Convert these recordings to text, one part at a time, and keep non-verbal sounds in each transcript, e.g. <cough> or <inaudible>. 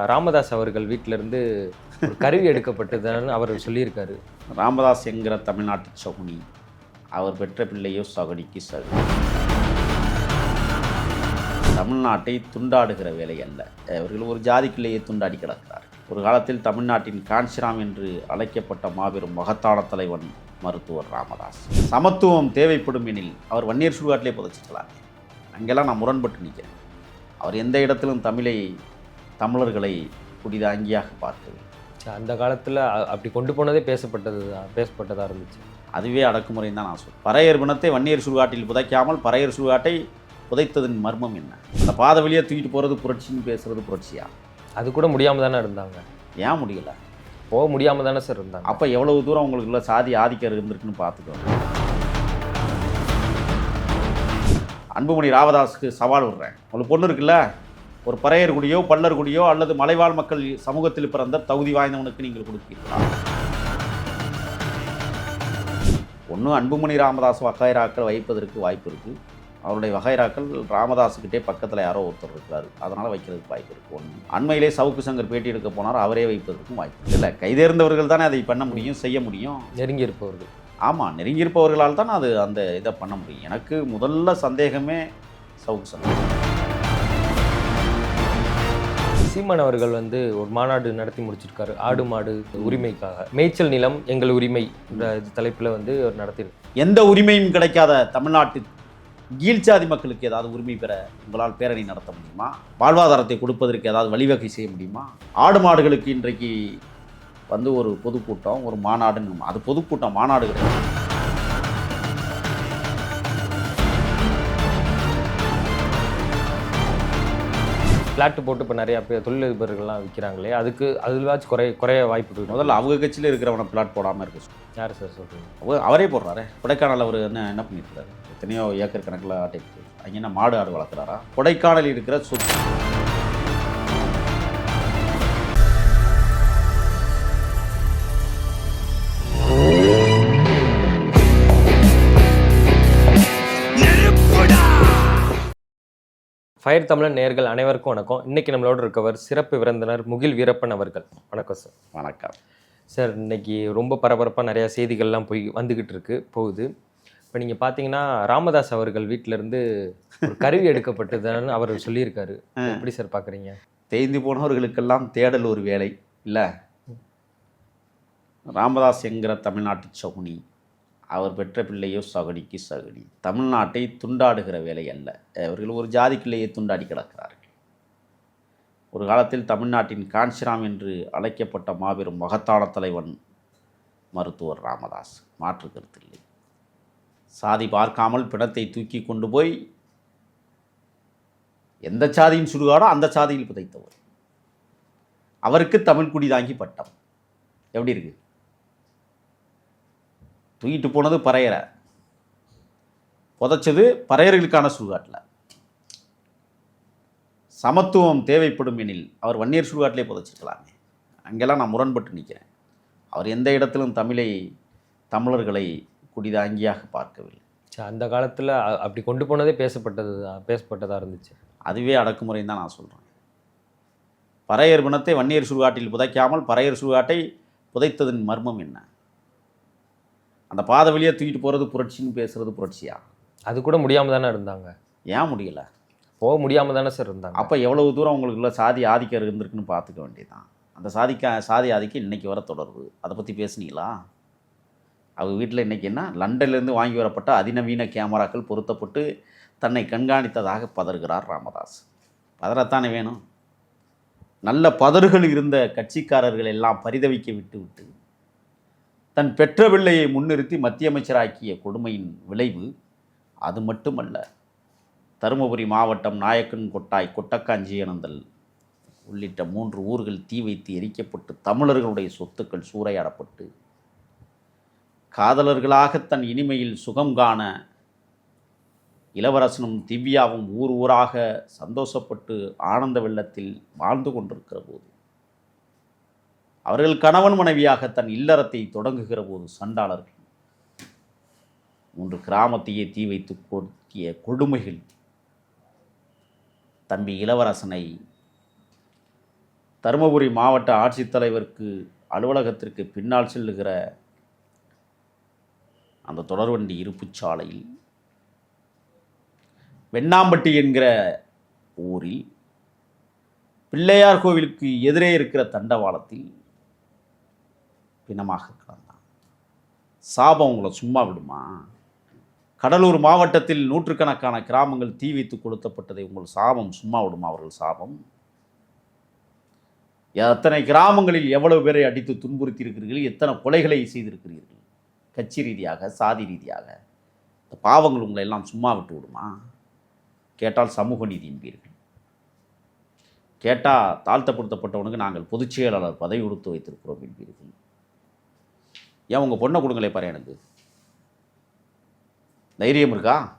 ராமதாஸ் அவர்கள் வீட்டிலிருந்து ஒரு கருவி எடுக்கப்பட்டதுன்னு அவர் சொல்லியிருக்காரு. ராமதாஸ் என்கிற தமிழ்நாட்டு சகுனி அவர் பெற்ற பிள்ளையோ சகுனிக்கு சகுனி தமிழ்நாட்டை துண்டாடுகிற வேலை அல்ல. அவர்கள் ஒரு ஜாதிக்குள்ளேயே துண்டாடி கிடக்கிறார் ஒரு காலத்தில் தமிழ்நாட்டின் காஞ்சிராம் என்று அழைக்கப்பட்ட மாபெரும் மகத்தான தலைவன் மருத்துவர் ராமதாஸ். சமத்துவம் தேவைப்படும் எனில் அவர் வன்னியர் சுடுகாட்டிலே புதைச்சிக்கலாம். அங்கெல்லாம் நான் முரண்பட்டு நிற்கிறேன். அவர் எந்த இடத்திலும் தமிழை தமிழர்களை புதிதாங்கியாக சரி, அந்த காலத்தில் அப்படி கொண்டு போனதே பேசப்பட்டது தான் பேசப்பட்டதாக இருந்துச்சு. அதுவே அடக்குமுறைன்னு தான் நான் சொல்றேன். பறையர் பிணத்தை வன்னியர் சுடுகாட்டில் புதைக்காமல் பறையர் சுடுகாட்டை புதைத்ததன் மர்மம் என்ன? அந்த பாதை வழியாக தூக்கிட்டு போகிறது புரட்சின்னு பேசுறது புரட்சியா? அது கூட முடியாமல் தானே இருந்தாங்க. ஏன் முடியல? போக முடியாமல் தானே சார் இருந்தாங்க. அப்போ எவ்வளவு தூரம் உங்களுக்குள்ள சாதி ஆதிக்கம் இருந்திருக்குன்னு பார்த்துக்கோங்க. அன்புமணி ராமதாஸுக்கு சவால் விடுறேன். உங்களுக்கு பொண்ணு இருக்குல்ல? ஒரு பறையர் குடியோ பல்லர் குடியோ அல்லது மலைவாழ் மக்கள் சமூகத்தில் பிறந்த தகுதி வாய்ந்தவனுக்கு நீங்கள் கொடுப்பீர்களா? ஒன்று அன்புமணி ராமதாஸ் வகைராக்கள் வைப்பதற்கு வாய்ப்பு இருக்குது அவருடைய வகைராக்கள் ராமதாஸுக்கிட்டே பக்கத்தில் யாரோ ஒருத்தர் இருக்கிறாரு. அதனால் வைக்கிறதுக்கு வாய்ப்பு இருக்குது ஒன்று அண்மையிலே சவுக்கு சங்கர் பேட்டி எடுக்க போனார். அவரே வைப்பதற்கும் வாய்ப்பு. இல்லை கைதேர்ந்தவர்கள் தானே அதை பண்ண முடியும் செய்ய முடியும். நெருங்கி இருப்பவர்கள் ஆமாம் நெருங்கியிருப்பவர்களால் தான் அது அந்த இதை பண்ண முடியும். எனக்கு முதல்ல சந்தேகமே சவுக்கு சங்கர். சீமான் அவர்கள் வந்து ஒரு மாநாடு நடத்தி முடிச்சிருக்காரு. ஆடு மாடு உரிமைக்காக. மேய்ச்சல் நிலம் எங்கள் உரிமை இது தலைப்பில் வந்து அவர் நடத்தியிருக்கு எந்த உரிமையும் கிடைக்காத தமிழ்நாட்டு கீழ்ச்சாதி மக்களுக்கு ஏதாவது உரிமை பெற உங்களால் பேரணி நடத்த முடியுமா? வாழ்வாதாரத்தை கொடுப்பதற்கு ஏதாவது வழிவகை செய்ய முடியுமா? ஆடு மாடுகளுக்கு இன்றைக்கு வந்து ஒரு பொதுக்கூட்டம் ஒரு மாநாடுன்னு அது பொதுக்கூட்டம் மாநாடு கிடையாது ஃப்ளாட்டு போட்டு இப்போ நிறைய பேர் தொழிலதிபர்கள்லாம் விற்கிறாங்களே அதுக்கு அதுவாச்சும் குறைய குறைய வாய்ப்பு இருக்கு முதல்ல அவங்க கட்சியில் இருக்கிறவனை பிளாட் போடாமல் இருக்க. யார் சார் சொல்கிறீங்க அவ- அவரே போடுறாரு. கொடைக்கானல் அவர் என்ன என்ன பண்ணியிருக்கிறாரு எத்தனையோ ஏக்கர் கணக்கில் ஆட்டை அங்கே என்ன மாடு ஆடு வளர்க்குறாரா? கொடைக்கானலில் இருக்கிற சொத்து. ஃபயர் தமிழன் நேர்கள் அனைவருக்கும் வணக்கம். இன்னைக்கு நம்மளோட இருக்கவர் சிறப்பு விருந்தினர் முகில் வீரப்பன் அவர்கள். வணக்கம் சார். வணக்கம். சார் இன்னைக்கு ரொம்ப பரபரப்பாக நிறைய செய்திகள்லாம் போய் வந்துக்கிட்டு இருக்கு போகுது. இப்போ நீங்கள் பார்த்தீங்கன்னா ராமதாஸ் அவர்கள் வீட்டிலேருந்து ஒரு கருவி <laughs> எடுக்கப்பட்டதுன்னு அவர் சொல்லியிருக்காரு. எப்படி சார் பார்க்குறீங்க தேய்ந்து போனவர்களுக்கெல்லாம் தேடல் ஒரு வேலை இல்லை? ராமதாஸ் என்கிற தமிழ்நாட்டு சகுனி. அவர் பெற்ற பிள்ளையோ சகடிக்கு சகுனி தமிழ்நாட்டை துண்டாடுகிற வேலை அல்ல. அவர்கள் ஒரு ஜாதிக்குள்ளேயே துண்டாடி கிடக்கிறார்கள். ஒரு காலத்தில் தமிழ்நாட்டின் காஞ்சிராம் என்று அழைக்கப்பட்ட மாபெரும் மகத்தான தலைவன் மருத்துவர் ராமதாஸ். மாற்று கருத்தில்லை சாதி பார்க்காமல் பிணத்தை தூக்கி கொண்டு போய் எந்த சாதியின் சுடுகாடோ அந்த சாதியில் புதைத்தவர். அவருக்கு தமிழ் குடி தாங்கி பட்டம். எப்படி இருக்குது தூக்கிட்டு போனது பறையரை புதைச்சது பறையர்களுக்கான சுடுகாட்டில். சமத்துவம் தேவைப்படும் எனில் அவர் வன்னியர் சுடுகாட்டிலே புதைச்சிருக்கலாமே. அங்கெல்லாம் நான் முரண்பட்டு நிற்கிறேன் அவர் எந்த இடத்திலும் தமிழை தமிழர்களை குடிதாங்கியாக பார்க்கவில்லை. அந்த காலத்தில் அப்படி கொண்டு போனதே பேசப்பட்டது பேசப்பட்டதாக இருந்துச்சு. அதுவே அடக்குமுறைன்னு தான் நான் சொல்கிறேன் பறையர் பிணத்தை வன்னியர் சுடுகாட்டில் புதைக்காமல் பறையர் சுடுகாட்டை புதைத்ததன் மர்மம் என்ன? அந்த பாதை வழியாக தூக்கிட்டு போகிறது புரட்சின்னு பேசுறது புரட்சியா? அது கூட முடியாமல் தானே இருந்தாங்க. ஏன் முடியல? போக முடியாமல் தானே சார் இருந்தாங்க. அப்போ எவ்வளவு தூரம் உங்களுக்குள்ள சாதி ஆதிக்கம் இருந்திருக்குன்னு பார்த்துக்க வேண்டியதுதான். அந்த சாதிக்க சாதி ஆதிக்கம் இன்னைக்கு வர தொடருது. அதை பற்றி பேசுனீங்களா? அவங்க வீட்டில் இன்னைக்கு என்ன? லண்டன்லேருந்து வாங்கி வரப்பட்ட அதிநவீன கேமராக்கள் பொருத்தப்பட்டு தன்னை கண்காணித்ததாக பதறுகிறார் ராமதாஸ். பதறத்தானே வேணும்? நல்ல பதறுகள் இருந்த கட்சிக்காரர்கள் எல்லாம் பரிதவிக்க விட்டு விட்டு தன் பெற்ற பிள்ளையை முன்னிறுத்தி மத்திய அமைச்சராக்கிய கொடுமையின் விளைவு அது மட்டுமல்ல. தருமபுரி மாவட்டம் நாயக்கன் கொட்டாய் கொட்டக்காஞ்சியனந்தல் உள்ளிட்ட மூன்று ஊர்கள் தீ வைத்து எரிக்கப்பட்டு தமிழர்களுடைய சொத்துக்கள் சூறையாடப்பட்டு காதலர்களாக தன் இனிமையில் சுகம் காண இளவரசனும் திவ்யாவும் ஊர் ஊராக சந்தோஷப்பட்டு ஆனந்த வெள்ளத்தில் வாழ்ந்து கொண்டிருக்கிற போது அவர்கள் கணவன் மனைவியாக தன் இல்லறத்தை தொடங்குகிற போது சண்டாளர்கள். மூன்று கிராமத்தையே தீ வைத்து கொடுத்திய கொடுமைகள். தம்பி இளவரசனை தருமபுரி மாவட்ட ஆட்சித்தலைவருக்கு அலுவலகத்திற்கு பின்னால் செல்லுகிற அந்த தொடர்வண்டி இருப்புச்சாலையில் வெண்ணாம்பட்டி என்கிற ஊரில் பிள்ளையார் கோவிலுக்கு எதிரே இருக்கிற தண்டவாளத்தில் பிணமாக கிடந்தான். சாபம் உங்களை சும்மா விடுமா? கடலூர் மாவட்டத்தில் நூற்றுக்கணக்கான கிராமங்கள் தீ வைத்து கொளுத்தப்பட்டதை உங்கள் சாபம் சும்மா விடுமா அவர்கள் சாபம்? எத்தனை கிராமங்களில் எவ்வளவு பேரை அடித்து துன்புறுத்தி இருக்கிறீர்கள் எத்தனை கொலைகளை செய்திருக்கிறீர்கள்? கட்சி ரீதியாக சாதி ரீதியாக இந்த பாவங்கள் உங்களை எல்லாம் சும்மா விட்டு விடுமா? கேட்டால் சமூக நீதி என்பீர்கள். கேட்டால் தாழ்த்தப்படுத்தப்பட்டவனுக்கு நாங்கள் பொதுச் செயலாளர் பதவி கொடுத்து வைத்திருக்கிறோம் என்பீர்கள். ஏன் உங்கள் பொண்ணை கொடுங்களே பாரு எனக்கு. தைரியம் இருக்கா?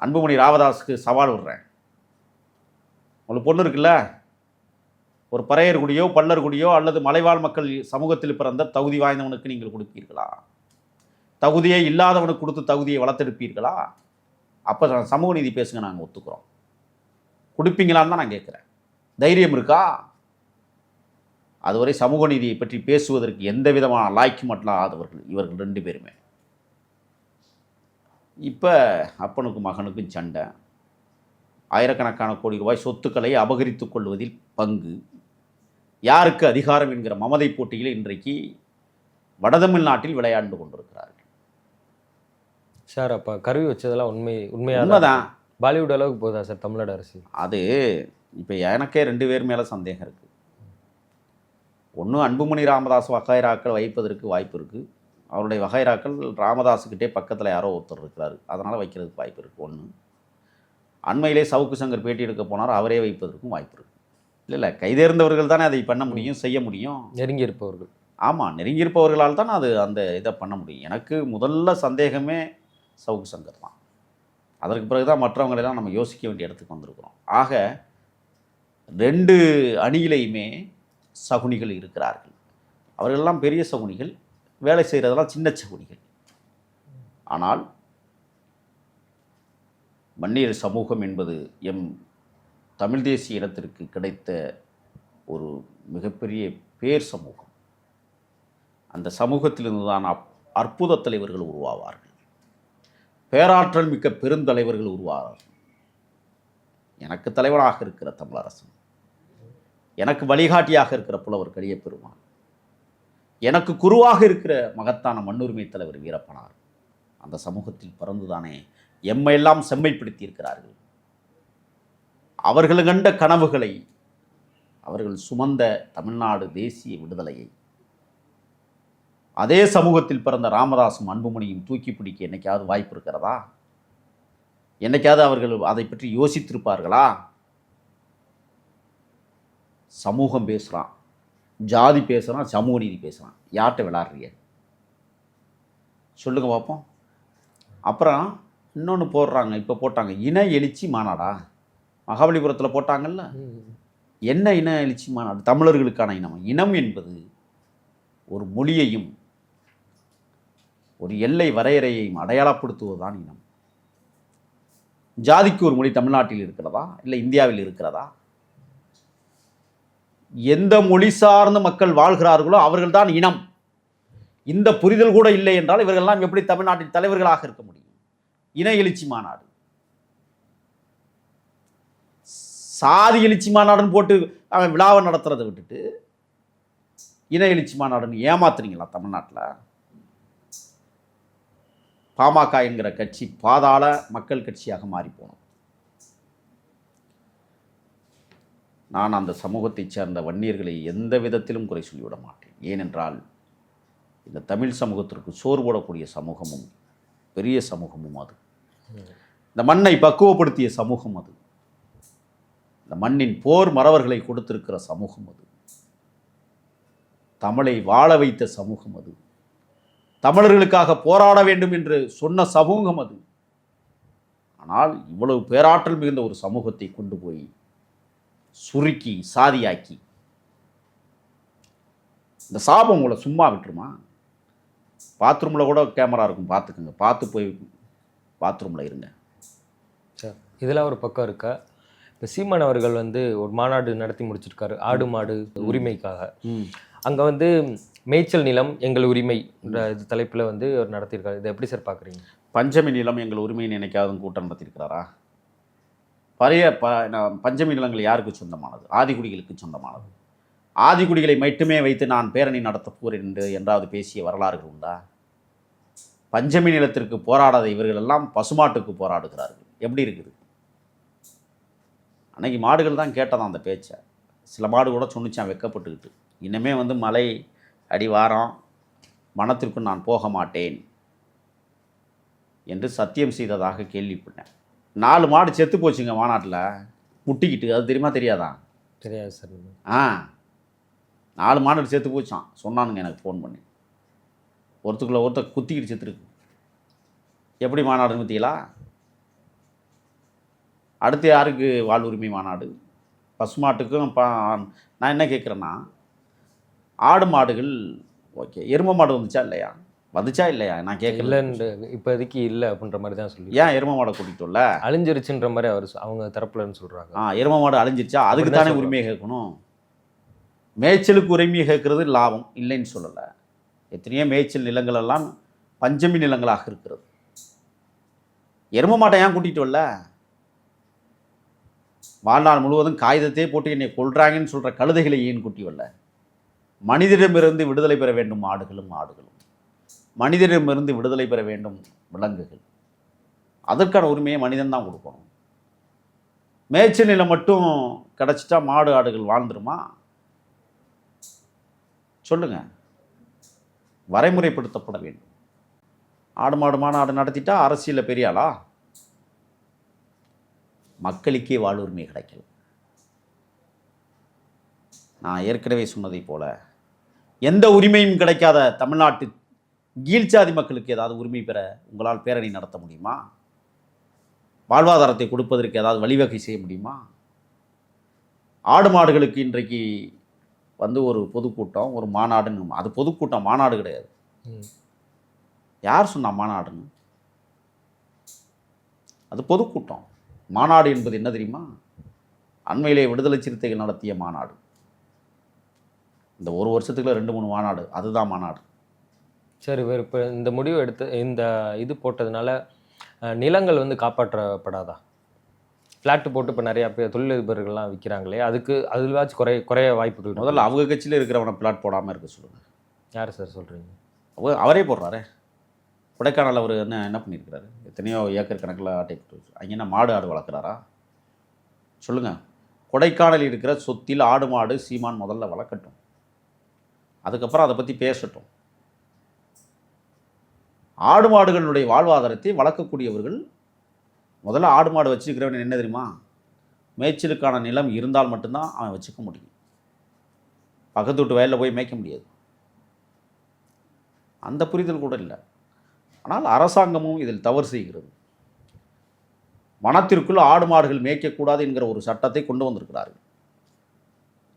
அன்புமணி ராவதாஸுக்கு சவால் விடுறேன். உங்களுக்கு பொண்ணு இருக்குல்ல? ஒரு பறையர் குடியோ பல்லர் குடியோ அல்லது மலைவாழ் மக்கள் சமூகத்தில் பிறந்த தகுதி வாய்ந்தவனுக்கு நீங்கள் கொடுப்பீர்களா? தகுதியே இல்லாதவனுக்கு கொடுத்து தகுதியை வளர்த்தெடுப்பீர்களா? அப்போ சமூக நீதி பேசுங்க நாங்கள் ஒத்துக்கிறோம். கொடுப்பீங்களான்னு தான் நான் கேட்குறேன். தைரியம் இருக்கா? அதுவரை சமூக நீதியை பற்றி பேசுவதற்கு எந்த விதமான லாய்க்கும் அல்லாதவர்கள் இவர்கள் ரெண்டு பேருமே. இப்போ அப்பனுக்கும் மகனுக்கும் சண்டை. ஆயிரக்கணக்கான கோடி ரூபாய் சொத்துக்களை அபகரித்துக் கொள்வதில் பங்கு. யாருக்கு அதிகாரம் என்கிற மமதை போட்டியில் இன்றைக்கு வடதமிழ்நாட்டில் விளையாண்டு கொண்டிருக்கிறார்கள். சார் அப்போ கருவி வச்சதெல்லாம் உண்மை உண்மையாக உண்மைதான். பாலிவுட் அளவுக்கு போதா சார் தமிழ்நாடு அரசு? அது இப்போ எனக்கே ரெண்டு பேர் மேலே சந்தேகம் இருக்குது ஒன்று அன்புமணி ராமதாஸ் வகைராக்கள் வைப்பதற்கு வாய்ப்பு இருக்குது அவருடைய வகைராக்கள் ராமதாஸுக்கிட்டே பக்கத்தில் யாரோ ஒருத்தர் இருக்கிறாரு. அதனால் வைக்கிறதுக்கு வாய்ப்பு இருக்குது ஒன்று அண்மையிலே சவுக்கு சங்கர் பேட்டி எடுக்க போனார் அவரே வைப்பதற்கும் வாய்ப்பு இருக்குது இல்லை இல்லை கைதேர்ந்தவர்கள் தானே அதை பண்ண முடியும் செய்ய முடியும். நெருங்கி இருப்பவர்கள் ஆமாம் நெருங்கியிருப்பவர்களால் தான் அது அந்த இதை பண்ண முடியும். எனக்கு முதல்ல சந்தேகமே சவுக்கு சங்கர் தான். அதற்கு பிறகு தான் மற்றவங்களெல்லாம் நம்ம யோசிக்க வேண்டிய இடத்துக்கு வந்திருக்கிறோம். ஆக ரெண்டு அணியிலையுமே சகுனிகள் இருக்கிறார்கள். அவர்களெல்லாம் பெரிய சகுனிகள் வேலை செய்கிறதெல்லாம் சின்ன சகுனிகள். ஆனால் வன்னியர் சமூகம் என்பது எம் தமிழ் தேசிய இனத்திற்கு கிடைத்த ஒரு மிகப்பெரிய பேர் சமூகம். அந்த சமூகத்திலிருந்து தான் அப் அற்புத தலைவர்கள் உருவாவார்கள். பேராற்றல் மிக்க பெருந்தலைவர்கள் உருவாவார்கள். எனக்கு தலைவனாக இருக்கிற தமிழரசன். எனக்கு வழிகாட்டியாக இருக்கிற புலவர் கலிய பெருமான். எனக்கு குருவாக இருக்கிற மகத்தான மண்ணுரிமை தலைவர் வீரப்பனார். அந்த சமூகத்தில் பிறந்துதானே எம்மையெல்லாம் செம்மைப்படுத்தி இருக்கிறார்கள் அவர்கள் கண்ட கனவுகளை அவர்கள் சுமந்த தமிழ்நாடு தேசிய விடுதலையை அதே சமூகத்தில் பிறந்த ராமதாசும் அன்புமணியும் தூக்கி பிடிக்க என்னைக்காவது வாய்ப்பு இருக்கிறதா? என்னைக்காவது அவர்கள் அதை பற்றி யோசித்திருப்பார்களா? சமூகம் பேசுகிறான் ஜாதி பேசுகிறான் சமூக நீதி பேசுகிறான் யார்கிட்ட விளாட்றீங்க சொல்லுங்கள் பார்ப்போம் அப்புறம் இன்னொன்று போடுறாங்க இப்போ போட்டாங்க. இன எழுச்சி மாநாடா? மகாபலிபுரத்தில் போட்டாங்கல்ல? என்ன இன எழுச்சி மாநாடு? தமிழர்களுக்கான இனம். இனம் என்பது ஒரு மொழியையும் ஒரு எல்லை வரையறையையும் அடையாளப்படுத்துவதுதான் இனம். ஜாதிக்கு ஒரு மொழி தமிழ்நாட்டில் இருக்கிறதா? இல்லை இந்தியாவில் இருக்கிறதா? எந்த மொழி சார்ந்த மக்கள் வாழ்கிறார்களோ அவர்கள்தான் இனம். இந்த புரிதல் கூட இல்லை என்றால் இவர்கள்லாம் எப்படி தமிழ்நாட்டின் தலைவர்களாக இருக்க முடியும்? இன எழுச்சி மாநாடு. சாதி எழுச்சி மாநாடுன்னு போட்டு அவன் விழாவை நடத்துறதை விட்டுட்டு இன எழுச்சி மாநாடுன்னு ஏமாத்துறீங்களா தமிழ்நாட்டில்? பாமக என்கிற கட்சி பாதாள மக்கள் கட்சியாக மாறி போனோம் நான் அந்த சமூகத்தைச் சேர்ந்த வன்னியர்களை எந்த விதத்திலும் குறை சொல்லிவிட மாட்டேன். ஏனென்றால் இந்த தமிழ் சமூகத்திற்கு சோறு போடக்கூடிய சமூகமும் பெரிய சமூகமும் அது. இந்த மண்ணை பக்குவப்படுத்திய சமூகம் அது. இந்த மண்ணின் போர் மறவர்களை கொடுத்திருக்கிற சமூகம் அது. தமிழை வாழ வைத்த சமூகம் அது. தமிழர்களுக்காக போராட வேண்டும் என்று சொன்ன சமூகம் அது. ஆனால் இவ்வளவு பேராற்றல் மிகுந்த ஒரு சமூகத்தை கொண்டு போய் சுருக்கி சாதியாக்கி. இந்த சாபம் உங்களை சும்மா விட்டுருமா? பாத்ரூமில் கூட கேமரா இருக்கும் பார்த்துக்குங்க. பார்த்து போய் பாத்ரூமில் இருங்க. சார் இதெல்லாம் ஒரு பக்கம் இருக்கா? இப்போ சீமான் அவர்கள் வந்து ஒரு மாநாடு நடத்தி முடிச்சிருக்காரு ஆடு மாடு உரிமைக்காக. அங்கே வந்து மேய்ச்சல் நிலம் எங்கள் உரிமை இது தலைப்பில் வந்து அவர் நடத்தியிருக்காரு. இதை எப்படி சார் பார்க்குறீங்க? பஞ்சமி நிலம் எங்கள் உரிமையை நினைக்காதும் கூட்டம் நடத்தியிருக்கிறாரா? பழைய ப நான் பஞ்சமி நிலங்கள் யாருக்கு சொந்தமானது? ஆதிக்குடிகளுக்கு சொந்தமானது. ஆதிக்குடிகளை மட்டுமே வைத்து நான் பேரணி நடத்தப் போகிறேன் என்று என்றாவது பேசிய வரலாறுகள் உண்டா? பஞ்சமி நிலத்திற்கு போராடாத இவர்கள் எல்லாம் பசுமாட்டுக்கு போராடுகிறார்கள். எப்படி இருக்குது? அன்னைக்கு மாடுகள் தான் கேட்டதான் அந்த பேச்சை. சில மாடு கூட சொன்னிச்சான் வெக்கப்பட்டுக்கிட்டு. இன்னமே வந்து மலை அடிவாரம் மனத்திற்கும் நான் போக மாட்டேன் என்று சத்தியம் செய்ததாக கேள்விப்பட்டேன். நாலு மாடு செத்து போச்சுங்க மாநாட்டில். முட்டிக்கிட்டு அது தெரியுமா தெரியாதா? தெரியாது சார். ஆ. நாலு மாடு செத்து போச்சான் சொன்னானுங்க எனக்கு ஃபோன் பண்ணி. ஒருத்தருக்குள்ள ஒருத்தர் குத்திக்கிட்டு செத்துருக்கு. எப்படி மாநாடுன்னு பார்த்தீங்களா? அடுத்து யாருக்கு வாழ் உரிமை மாநாடு? பசுமாட்டுக்கும் பா நான் என்ன கேட்குறேன்னா ஆடு மாடுகள் ஓகே எரும மாடு வந்துச்சா இல்லையா? வந்துச்சா இல்லையா? நான் கேட்கல. இப்போதைக்கு இல்லை அப்படின்ற மாதிரி தான் சொல்லி ஏன் எரும மாடை கூட்டிகிட்டோம்ல அழிஞ்சிருச்சுன்ற மாதிரி அவர் அவங்க தரப்புலன்னு சொல்கிறாங்க ஆ எரும மாடு அழிஞ்சிருச்சா? அதுக்கு தானே. உரிமையை கேட்கணும்? மேய்ச்சலுக்கு உரிமையை கேட்கறது லாபம் இல்லைன்னு சொல்லலை. எத்தனையோ மேய்ச்சல் நிலங்கள் எல்லாம் பஞ்சமி நிலங்களாக இருக்கிறது. எரும மாட்டை ஏன் கூட்டிகிட்டு வரல வாழ்நாள் முழுவதும் காகிதத்தையே போட்டு என்னை கொல்றாங்கன்னு சொல்கிற கழுதைகளை ஏன் கூட்டி வரல மனிதரிடமிருந்து விடுதலை பெற வேண்டும் ஆடுகளும் ஆடுகளும். மனிதரிடமிருந்து விடுதலை பெற வேண்டும் விலங்குகள். அதற்கான உரிமையை மனிதன் தான் கொடுக்கணும். மேய்ச்சல் நிலம் மட்டும் கிடச்சிட்டா மாடு ஆடுகள் வாழ்ந்துருமா? சொல்லுங்கள் வரைமுறைப்படுத்தப்பட வேண்டும். ஆடு மாடு மாநாடு நடத்திட்டா அரசியலில் பெரிய ஆளா? மக்களுக்கே வாழ்வுரிமை கிடைக்கல. நான் ஏற்கனவே சொன்னதைப் போல எந்த உரிமையும் கிடைக்காத தமிழ்நாட்டு கீழ்ச்சாதி மக்களுக்கு ஏதாவது உரிமை பெற உங்களால் பேரணி நடத்த முடியுமா? வாழ்வாதாரத்தை கொடுப்பதற்கு ஏதாவது வழிவகை செய்ய முடியுமா? ஆடு மாடுகளுக்கு இன்றைக்கு வந்து ஒரு பொதுக்கூட்டம் ஒரு மாநாடுன்னு அது பொதுக்கூட்டம் மாநாடு கிடையாது. யார் சொன்னா மாநாடுன்னு? அது பொதுக்கூட்டம். மாநாடு என்பது என்ன தெரியுமா? அண்மையிலே விடுதலை சிறுத்தைகள் நடத்திய மாநாடு. இந்த ஒரு வருஷத்துக்குள்ள ரெண்டு மூணு மாநாடு அதுதான் மாநாடு. சரி இப்போ இந்த முடிவு எடுத்து இந்த இது போட்டதுனால நிலங்கள் வந்து காப்பாற்றப்படாதா? ஃப்ளாட்டு போட்டு இப்போ நிறையா பேர் தொழிலதிபர்கள்லாம் விற்கிறாங்களே அதுக்கு அதுவாச்சும் குறைய குறைய வாய்ப்புகள்? முதல்ல அவங்க கட்சியில் இருக்கிறவனை பிளாட் போடாமல் இருக்க சொல்லுங்க. யார் சார் சொல்கிறீங்க அவ- அவரே போடுறாரே. கொடைக்கானல் அவர் என்ன என்ன பண்ணியிருக்கிறாரு? எத்தனையோ ஏக்கர் கணக்கில் ஆட்டை போட்டு அங்கே என்ன மாடு ஆடு வளர்க்குறாரா? சொல்லுங்கள் கொடைக்கானல் இருக்கிற சொத்தில் ஆடு மாடு சீமான் முதல்ல வளர்க்கட்டும். அதுக்கப்புறம் அதை பற்றி பேசட்டும். ஆடு மாடுகளுடைய வாழ்வாதாரத்தை வளர்க்கக்கூடியவர்கள் முதல்ல ஆடு மாடு வச்சுருக்கிறவன் என்ன தெரியுமா? மேய்ச்சலுக்கான நிலம் இருந்தால் மட்டும்தான் அவன் வச்சுக்க முடியும். பக்கத்து வீட்டு வயலில் போய் மேய்க்க முடியாது. அந்த புரிதல் கூட இல்லை. ஆனால் அரசாங்கமும் இதில் தவறு செய்கிறது. வனத்திற்குள் ஆடு மாடுகள் மேய்க்கக்கூடாது என்கிற ஒரு சட்டத்தை கொண்டு வந்திருக்கிறார்கள்.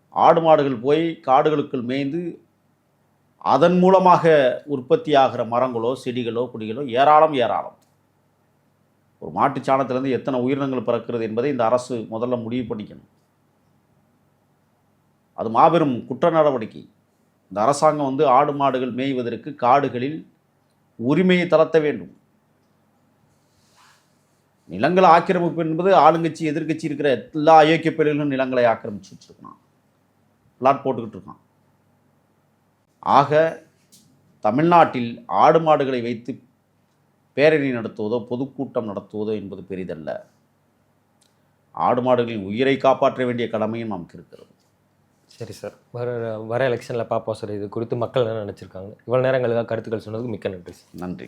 ஆடு மாடுகள் போய் காடுகளுக்குள் மேய்ந்து அதன் மூலமாக உற்பத்தியாகிற மரங்களோ செடிகளோ குடிகளோ ஏராளம் ஏராளம். ஒரு மாட்டுச் சாணத்திலேருந்து எத்தனை உயிரினங்கள் பிறக்கிறது என்பதை இந்த அரசு முதல்ல முடிவு பண்ணிக்கணும். அது மாபெரும் குற்ற நடவடிக்கை. இந்த அரசாங்கம் வந்து ஆடு மாடுகள் மேய்வதற்கு காடுகளில் உரிமையை தளர்த்த வேண்டும். நிலங்களை ஆக்கிரமிப்பு என்பது ஆளுங்கட்சி எதிர்க்கட்சி இருக்கிற எல்லா அயோக்கிய பிள்ளைகளும் நிலங்களை ஆக்கிரமிச்சு வச்சிருக்கான் பிளாட் போட்டுக்கிட்டு இருக்கான். ஆக தமிழ்நாட்டில் ஆடு மாடுகளை வைத்து பேரணி நடத்துவதோ பொதுக்கூட்டம் நடத்துவதோ என்பது பெரிதல்ல. ஆடு மாடுகளின் உயிரை காப்பாற்ற வேண்டிய கடமையும் நமக்கு இருக்கிறது. சரி சார் வர வர எலெக்ஷனில் பார்ப்போம் சார் இது குறித்து மக்கள் என்ன நினச்சிருக்காங்க? இவ்வளோ நேரங்களுக்காக கருத்துக்கள் சொன்னதுக்கு மிக்க நன்றி நன்றி.